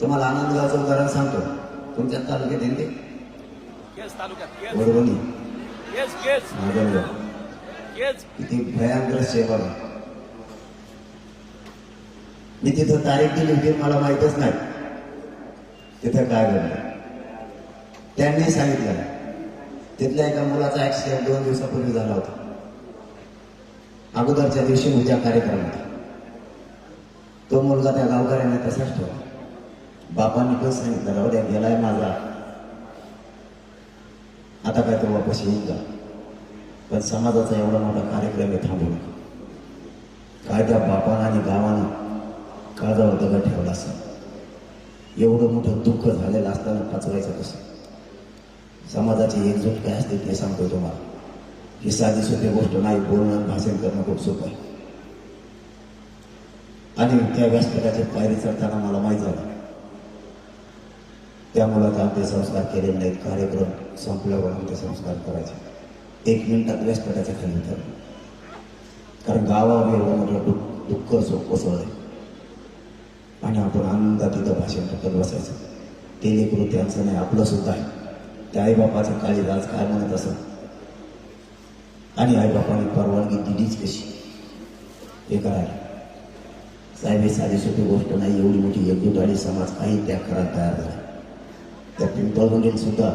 तुम्हाला आनंदगावचं उदाहरण सांगतो. तुमच्या तालुक्यात येते वडवणी किती भयंकर सेवा. मी तिथं तारीख दिली होती मला माहीतच नाही. तिथं काय घडलं? त्यांनी सांगितलं. तिथल्या एका मुलाचा ऍक्सिडेंट दोन दिवसापूर्वी झाला होता. अगोदरच्या दिवशी उद्या कार्यक्रम होता. तो मुलगा त्या गावकऱ्याने तसाच ठेवला. बापांनी पण सांगितलं राहू द्या गेलाय माझा. आता काय तो वापस येईल का पण समाजाचा एवढा मोठा कार्यक्रम आहे थांबू नका. काय त्या बापानं आणि गावानं काळजावर दगड ठेवला असं एवढं मोठं दुःख झालेलं असताना पचवायचं कसं? समाजाची एकजूट काय असते ते सांगतो तुम्हाला. ही साधी सोपी गोष्ट नाही बोलणं भाषण करणं खूप सोपं आहे. आणि त्या व्यासपीठाच्या पायरी चढताना मला माहीत झालं. त्या मुलाचा अंत्यसंस्कार केलेले नाहीत कार्यक्रम संपल्यावर अंत्यसंस्कार करायचे. एक मिनिटात व्यासपीठाच्या खाली तर कारण गावावर एवढं मोठं दुःख दुःख असो कोसळ आणि आपण आनंदात तिथं भाषण करत बसायचं. ते लेकरू त्यांचं नाही आपलं सुद्धा आहे. त्या आईबापाचं काळीदास काय म्हणत असं आणि आईबापाने परवानगी दिलीच कशी? हे करायला साहेब ही साधी सोपी गोष्ट नाही. एवढी मोठी एकजूट आणि समाज काही त्याग करायला तयार झाला. त्या पिंपळगुंडीत सुद्धा